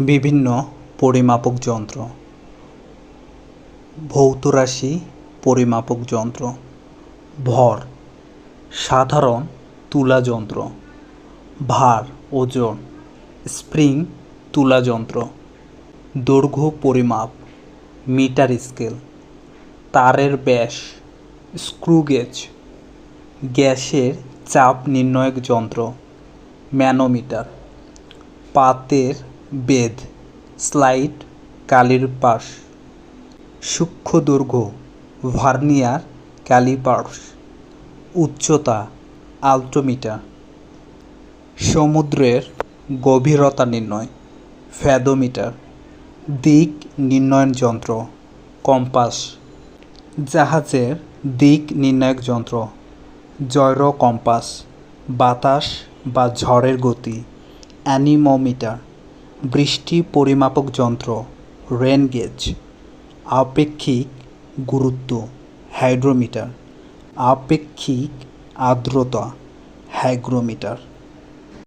বিভিন্ন পরিমাপক যন্ত্র। ভৌত রাশি পরিমাপক যন্ত্র। ভর, সাধারণ তুলা যন্ত্র। ভার, ওজন। স্প্রিং, তুলা যন্ত্র। দৈর্ঘ্য পরিমাপ, মিটার স্কেল। তারের ব্যাস, স্ক্রু গেজ। গ্যাসের চাপ নির্ণয়ক যন্ত্র, ম্যানোমিটার। পাতের বেদ, স্লাইড, কালির পাশ, সূক্ষ্ম দৈর্ঘ্য ভার্নিয়ার ক্যালিপার্স উচ্চতা, আলটোমিটার, সমুদ্রের গভীরতা নির্ণয়, ফ্যাদোমিটার, দিক নির্ণয়ন যন্ত্র, কম্পাস, জাহাজের দিক নির্ণায়ক যন্ত্র জয়র কম্পাস বাতাস বা ঝড়ের গতি, অ্যানিমোমিটার বৃষ্টি পরিমাপক যন্ত্র রেন গেজ আপেক্ষিক গুরুত্ব হাইড্রোমিটার আপেক্ষিক আর্দ্রতা হাইগ্রোমিটার